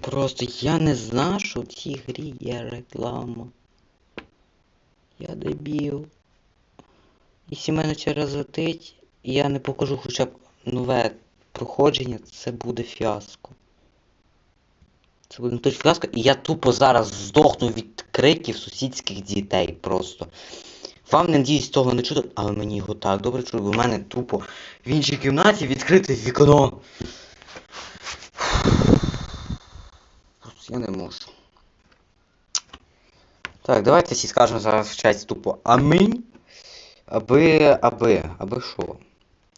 Просто я не знав, що в цій грі є реклама. Я дебіл. Якщо мене через летить, і я не покажу хоча б нове проходження, це буде фіаско. Це буде не той фіаско, і я тупо зараз здохну від криків сусідських дітей просто. Вам, надіюсь, того не чути, але мені його так добре чути, бо в мене тупо в іншій кімнаті відкрите вікно. Просто я не можу. Так, давайте всі скажемо зараз в чаті тупо Амінь. Аби. аби. Аби що?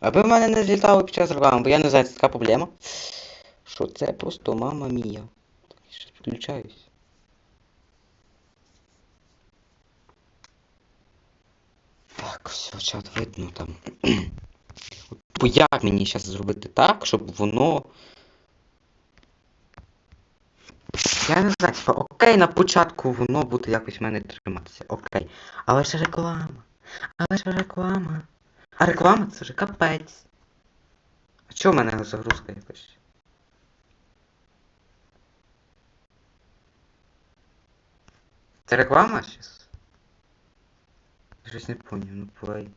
Аби в мене не злітало під час реклами, бо я не знаю, це така проблема. Що це просто мама мія. Так, я ще підключаюсь. Так, все, чат видно там. Бо як мені зараз зробити так, щоб воно. Я не знаю, типа, окей, на початку воно буде якось в мене триматися. Окей. Але ж реклама. Але ж реклама. А реклама це вже капець. А чого в мене загрузка якось? Це реклама щас? Щось не поняв, ну плей.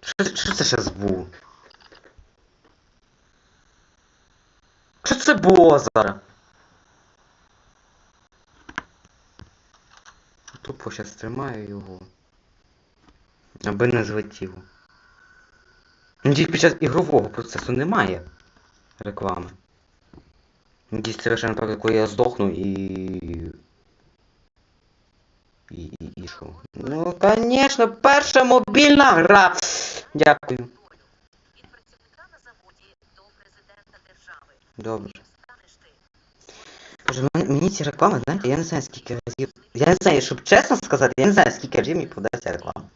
Що, це щас було? Що це було зараз? Тупо щас тримаю його. Аби не злетіло. Надіюсь, під час ігрового процесу немає реклами. Надіюсь, це лише наприклад, коли я здохну і. І, і, і що? Ну, конечно, перша мобільна гра. Дякую. Добре. Боже, мені, мені ці реклами, знаєте, я не знаю скільки разів. Я не знаю, щоб чесно сказати, я не знаю, скільки разів мені подається реклама.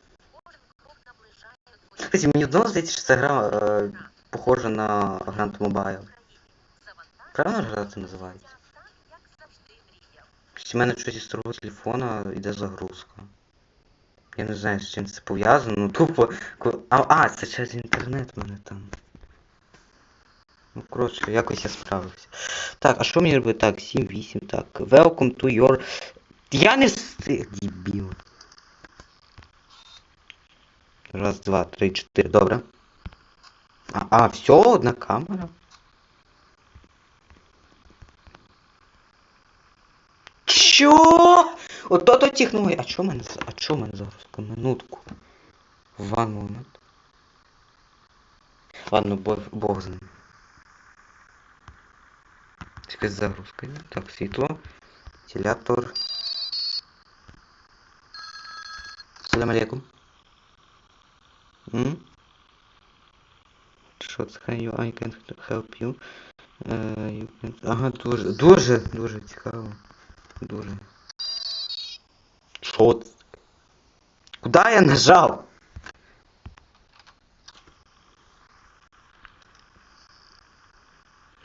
Кстати, мені знову здається, що ця гра е, похожа на Grand Mobile. Правильно ж гра це називається? У мене щось із старого телефона йде загрузка. Я не знаю, з чим це пов'язано, ну тупо. А, а, це через інтернет в мене там. Ну, коротше, якось я справився. Так, а що мені робити? Так, 7-8, так. Welcome to your. Я не встиг, дебіл. Раз, два, три, чотири, добре. А, а, все, одна камера. Чо? Ото то технологія. А чо мене? за- А чо мене загрузка? Минутку. One moment. Ладно, бог, бог з ним. Якась загрузка. є. Так, світло. Вентилятор. Салам алейкум. М? Що це? Can you, I can help you. Е, you can... Ага, дуже, дуже, дуже цікаво. Дуже. Що це? Куда я нажав?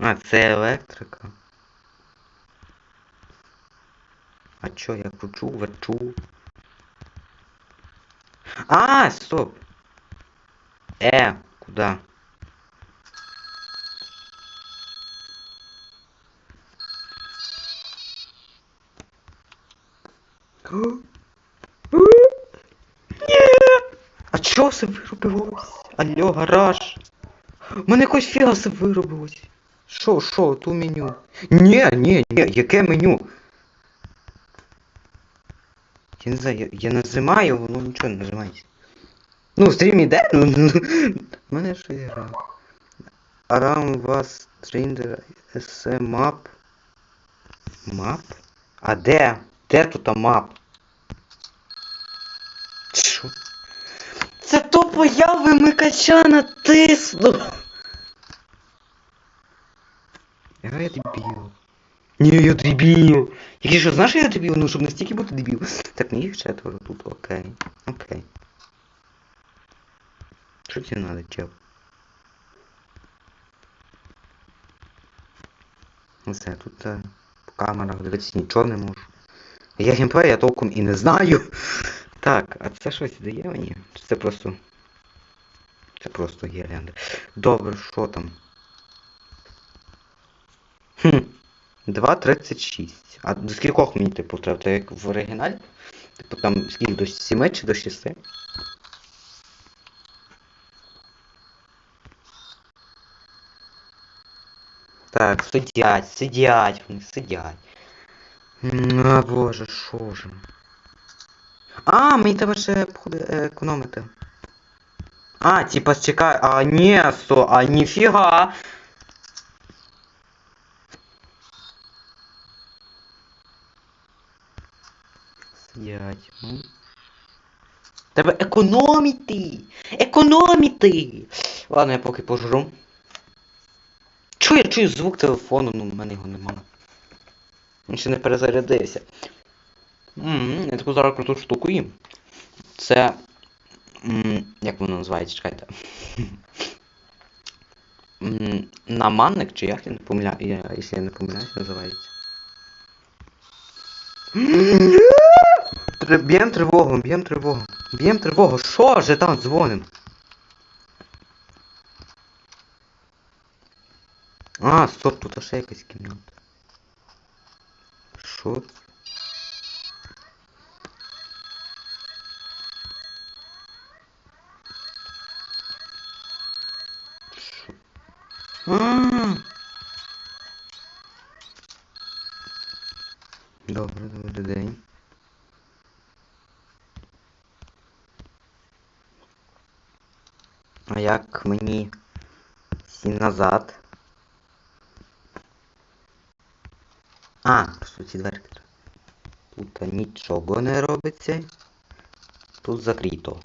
А, це електрика. А чо, я кручу, верчу. А, стоп. Э, куда? А чого все виробилось? Алло, гараж. У мене якось фіга все виробилось. Що, що, ту меню? Ні, ні, ні, яке меню? Я не знаю, я, я нажимаю, воно нічого не нажимається. Ну, стрім іде, ну, ну, в мене щось грає. Around вас Stranger SM map. Мап? А де? Де тут мап? Що? Це тупо я вимикача натиснув. Я я дебіл. Ні, я дебіл. Якщо що, знаєш, я дебіл, ну щоб настільки бути дебіл. Так, не їх четверо тут, окей. Окей. Що тебе надо, чел? Ну все, тут е, по камерах дивитися нічого не можу. Я геймплей, я толком і не знаю. Так, а це щось дає мені? Чи це просто... Це просто гірлянда. Добре, що там? Хм. 2.36. А до скількох мені типу треба? Та як в оригіналі? Типу там скільки до 7 чи до 6? Так, сидять, сидять вони, сидять. А боже, що ж. А, мені треба ще е, економити. А, типа чекай, а ні, сто, а ніфіга. Сидять. м. Треба економити! Економити! Ладно, я поки пожру. Чого я чую звук телефону, ну в мене його нема. Він ще не перезарядився. М, Я таку зараз круту штуку їм. Це. м, Як воно називається, чекайте. М, Наманник, чи як я не помиляю, якщо я не помиляюсь, називається. Тр- Б'єм тривогу, б'єм тривогу. Б'єм тривогу. Що же там дзвоним? А, стоп, тут ще якась кімната. Що? А. Добре, добрий день. А як мені сі назад? А, просто ці дверки. Тут нічого не робиться. Тут закрито.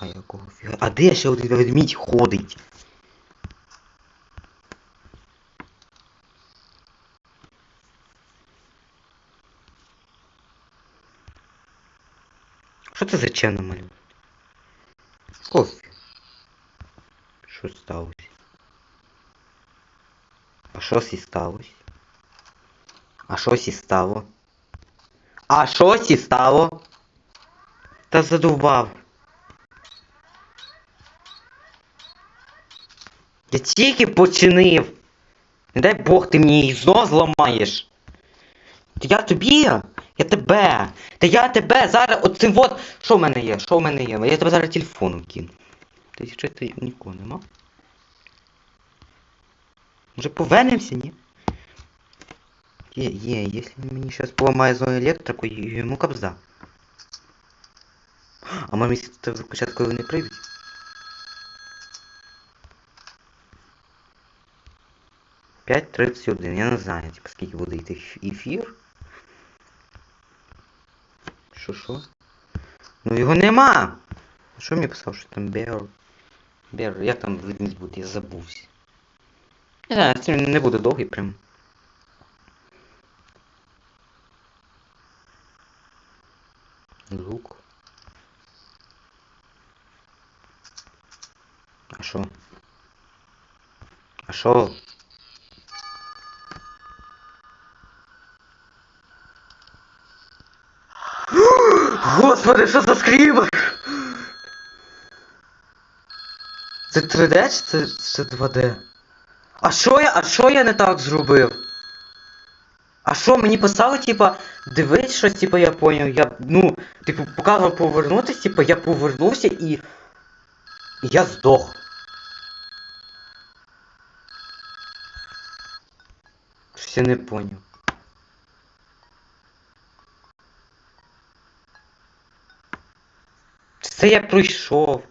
А якого фіга? А де ще один ведмідь ходить? Що це за чена малює? Кофе. Що сталося? А що сі сталося? А що сі стало? А що сі стало? Та задовбав. Я тільки починив. Не дай Бог ти мені її знов зламаєш. Та я тобі, я тебе. Та я тебе зараз оцим от. Що в мене є? Що в мене є? Я тебе зараз телефоном кину. Ти що ти нікого нема? Може повернемося, ні? Є, є, якщо мені зараз поламає зону електрику, йому кобзда. А мамі це виключати, коли вони прийдуть? П'ять тридцять один. Я не знаю, типу, скільки буде йти еф- ефір. Що що? Ну його нема! Що мені писав, що там Бер? Бер, як там ведмідь буде, я забувся. Не знаю, це не буде довгий прям. Звук. А що? А що? Господи, що за скрімер? Це 3D чи це, це 2D? А що я, а що я не так зробив? А що, мені писали, типа, дивись щось, типа, я поняв, я, ну, типу, показував повернутися, типа, я повернувся і... я здох. Щось я не поняв. Це я пройшов.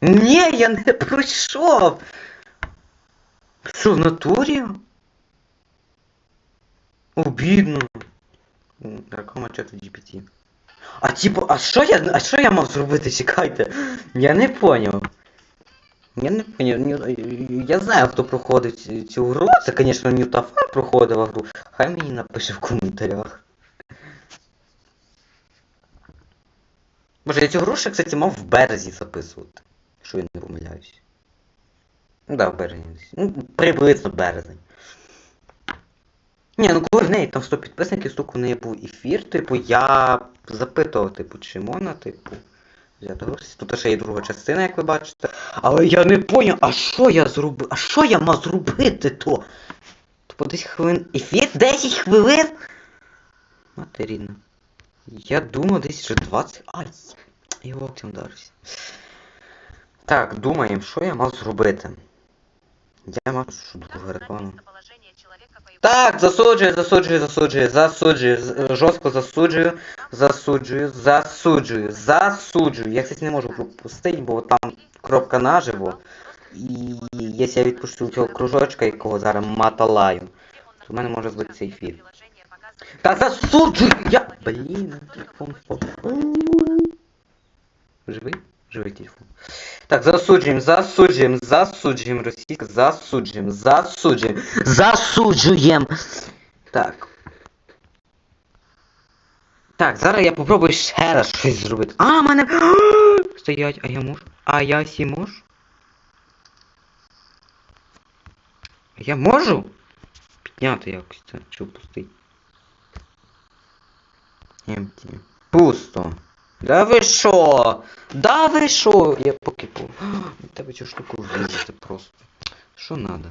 Ні, я не пройшов. Що, в натурі? Обідно. М, Реклама чату GPT. А типу, а що я. А що я мав зробити? Чекайте. Я не поняв. Я не поняв. Я знаю, хто проходить цю гру. Це, звісно, Ньютафан проходила гру. Хай мені напише в коментарях. Боже, я цю гру ще, кстати, мав в березі записувати. Що я не помиляюсь. Ну да, в березні. десь. Ну, приблизно березень. Ні, ну коли в неї там 100 підписників, стук у неї був ефір, типу, я запитував, типу, чи можна, типу. Тут ще є друга частина, як ви бачите. Але я не поняв, а що я зробив? А що я мав зробити то? Типу 10 хвилин. Ефір 10 хвилин? Матеріна. Я думав десь вже 20. Ай! І локтем вдарився. Так, думаємо, що я мав зробити. Я мав що друга реклама. Так, засуджую, засуджую, засуджую, засуджую, е, жорстко засуджую, засуджую, засуджую, засуджую. Я, кстати, не можу пропустити, бо там кропка наживо. І якщо я відпущу цього кружочка, якого зараз маталаю, то в мене може збитися ефір. Та засуджую! Я... Блін, телефон впав. Живий? Живий телефон. Так, засуджуємо, засуджуємо, засуджуємо, російська, засуджуємо, засуджуємо, засуджуємо. Так. Так, зараз я попробую ще раз щось зробити. А, мене. Стоять, а я можу? А я сі можу? Я можу? Підняти якось це, чи опустити? Пусто. Да ви шо? Да ви шо? Я поки по... Тебе цю штуку врізати просто. Що надо?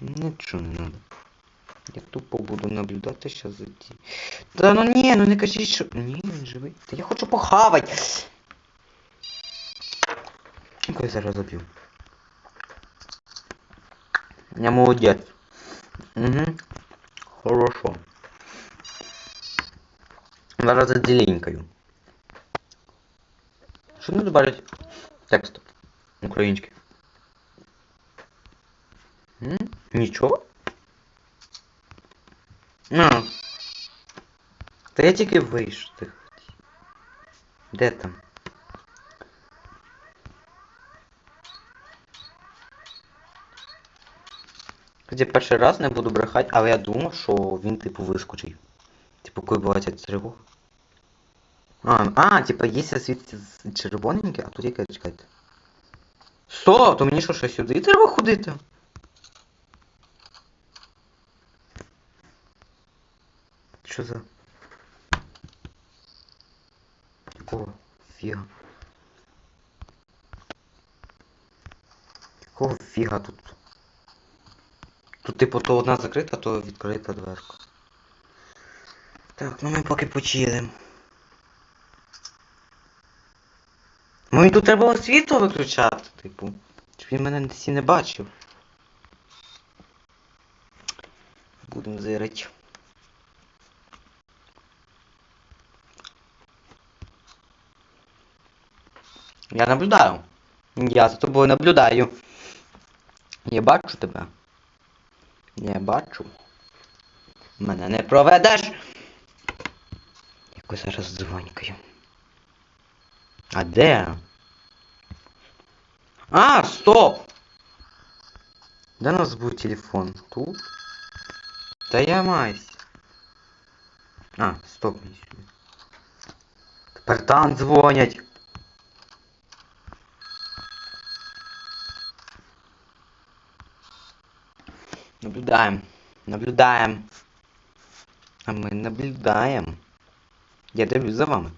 Нічого не надо. Я тупо буду наблюдати щас за ті. Та ну ні, ну не кажіть, що. Ні, він живий. Та я хочу похавать. Ну-ка я зараз заб'ю. Я молодець. Угу. Хорошо. Зараз заделенькаю. Не добавить текст український? М? Нічого? А. Та я тільки вийшов. Де там? Хоч я перший раз не буду брехати, але я думав, що він типу вискочив. Типу, коли буває ця тривога. А, а, типа, якщо світиться з- червоненьке, а тут яке, чекайте. Стоп, то мені що, ще сюди треба ходити? Що за? Якого фіга? Якого фіга тут? Тут типу то одна закрита, то відкрита дверка. Так, ну ми поки почилим. Мені тут треба було світло виключати, типу. Щоб він мене всі не бачив. Будемо зирити. Я наблюдаю. Я за тобою наблюдаю. Я бачу тебе. Я бачу. Мене не проведеш. Якось зараз дзвонькаю. А де? А, стоп! Де у нас був телефон? Тут? Та я маюсь. А, стоп, там дзвонять. Наблюдаем. Наблюдаем. А ми наблюдаємо. Я дивлюсь за вами.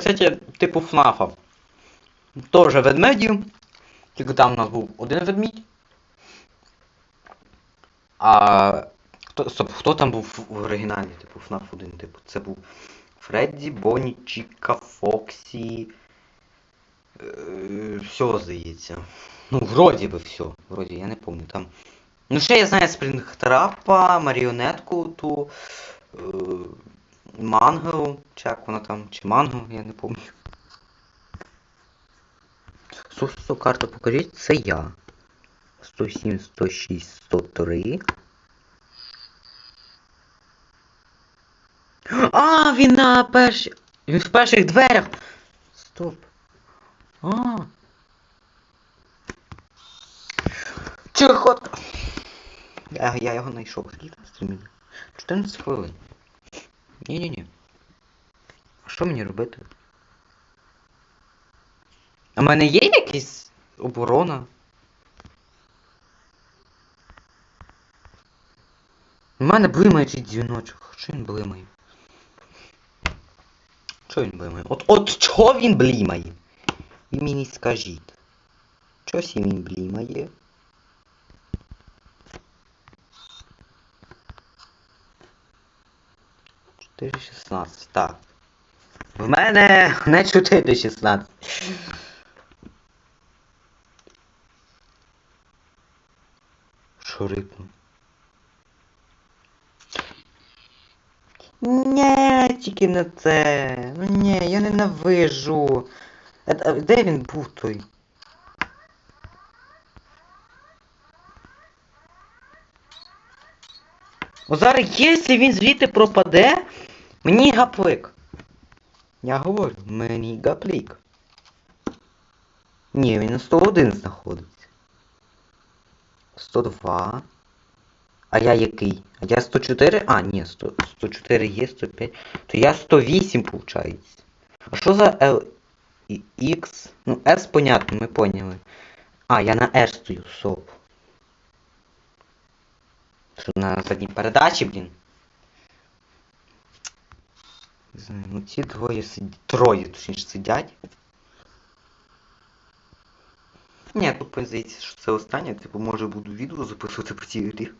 Це, кстати, типу ФНАФа. Тоже ведмедів. Тільки там у нас був один ведмідь. А хто, стоп, хто там був в оригіналі, типу ФНАФ 1, типу, це був Фредді, Бонні, Чіка, Фоксі. Е, все, здається. Ну, вроді би все. Вроді, я не пам'ятаю. Там. Ну, ще я знаю Спрінгтрапа, маріонетку ту. Е, Мангу, чи як вона там, чи мангу, я не пам'ятаю. Сусу карту покажіть, це я. 107, 106, 103. А, він на перші. Він в перших дверях. Стоп. А. Чехотка. Я, я його знайшов. Скільки на стрімі? 14 хвилин. Ні-ні-ні. А що мені робити? А в мене є якісь оборона? У мене блимаючий дзвіночок. Що він блимає? Що він блимає? От от чого він блимає? Ви мені скажіть. Чогось він блимає? 4,16. Так. В мене не 416. Що рипну? Нє, тільки на це. Ну ні, я ненавижу. Е, е, де він був той? О зараз, якщо він звідти пропаде мені гаплик. Я говорю, мені гаплік. Ні, він на 101 знаходиться. 102. А я який? А я 104? А, ні, 100, 104 є, 105. То я 108, получається. А що за L і X? Ну, S понятно, ми поняли. А, я на R стою, соп. Що на задній передачі, блін? Не знаю, ну ці двоє сидять. Троє, точніше, сидять. Ні, тут здається, що це останнє, типу, може буду відео записувати по цій грі.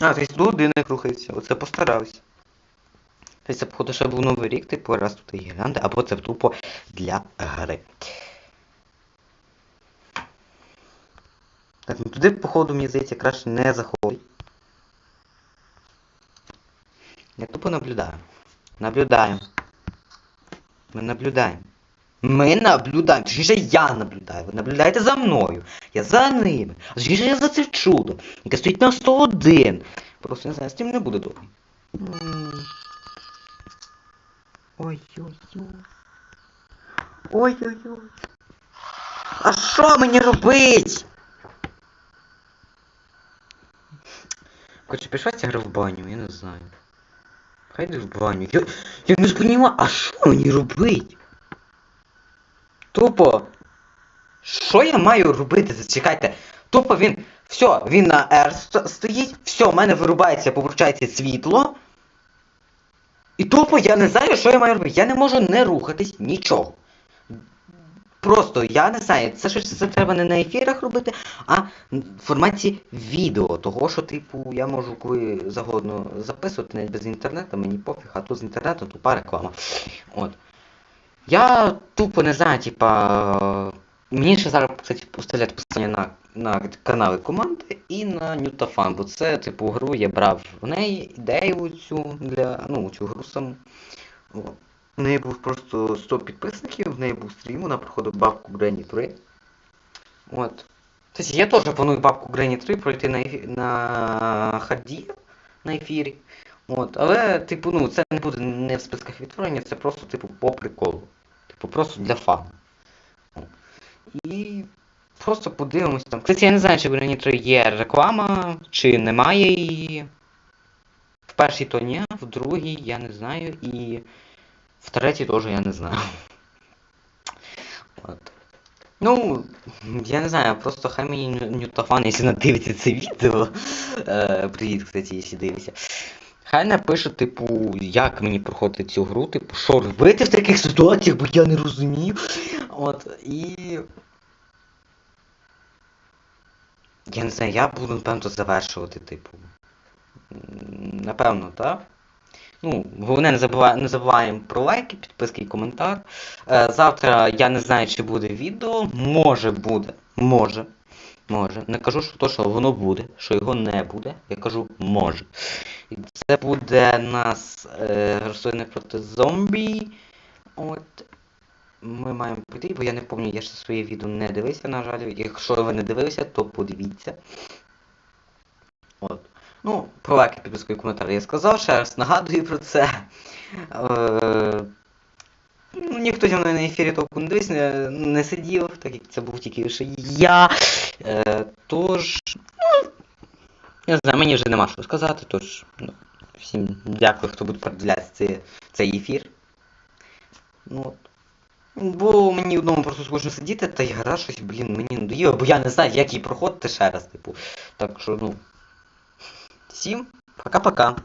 А, тобто до годинник рухається, оце постарався. Тобто це, походу, ще був новий рік, типу, раз тут є гірлянди, або це тупо для гри. Так, ну туди, походу, мені здається, краще не заходить. Я тупо наблюдаю. Наблюдаємо. Ми наблюдаємо. Ми наблюдаємо. Точніше, я наблюдаю. Ви наблюдаєте за мною. Я за ними. А точніше, я за це чудо, яке стоїть на 101. Просто не знаю, з тим не буде добре. Ой-ой-ой. Ой-ой-ой. А що мені робить? Короче, пішла ця гра в баню, я не знаю. Хай йде в баню. Я, я не розумію, а що мені робить? Тупо. Що я маю робити? Зачекайте. Тупо він. Все, він на R стоїть, все, в мене вирубається, повертається світло. І тупо я не знаю, що я маю робити. Я не можу не рухатись, нічого. Просто я не знаю, це щось це треба не на ефірах робити, а в форматі відео. Того, що, типу, я можу коли загодно записувати навіть без інтернету, мені пофіг, а тут з інтернету тупа реклама. От. Я тупо не знаю, типа. Мені ще зараз, кстати, поставлять посилання на, на канали команди і на Нютафан, бо це, типу, гру я брав в неї ідею цю для. ну, цю гру саму. От. В неї був просто 100 підписників, в неї був стрім, вона проходила бабку Грені 3. От. Тобто я теж планую бабку Грені 3 пройти на, ефі... на харді на ефірі. От. Але, типу, ну, це не буде не в списках відтворення, це просто, типу, по приколу. Типу, просто для фану. І просто подивимось там. Кстати, я не знаю, чи в Грені 3 є реклама, чи немає її. В першій то ні, в другій я не знаю, і в третій теж я не знаю. От. Ну, я не знаю, просто хай мені Ню- Нютафан, якщо надивиться це відео. Е, привіт, кстати, якщо дивишся. Хай напише, типу, як мені проходити цю гру, типу, що робити в таких ситуаціях, бо я не розумію. От, і. Я не знаю, я буду, напевно, завершувати, типу. Напевно, так? Ну, головне, не забувай, не забуваємо про лайки, підписки і коментар. Е, завтра я не знаю, чи буде відео. Може буде. Може. Може. Не кажу, що то, що воно буде, що його не буде. Я кажу може. І це буде нас е, рослини проти зомбі. От. Ми маємо піти, бо я не пам'ятаю, я ще своє відео не дивився, на жаль. Якщо ви не дивилися, то подивіться. Ну, про лайки, підписку і коментар я сказав, ще раз нагадую про це. Е, ну, ніхто зі мною на ефірі толку не дивився, не, не сидів, так як це був тільки лише я. Е, тож, ну, я знаю, мені вже нема що сказати, тож, ну, всім дякую, хто буде передивлятися цей, цей ефір. Ну, от. Бо мені вдома просто скучно сидіти, та й гра щось, блін, мені надоїло, бо я не знаю, як її проходити ще раз, типу. Так що, ну. Всім пока-пока.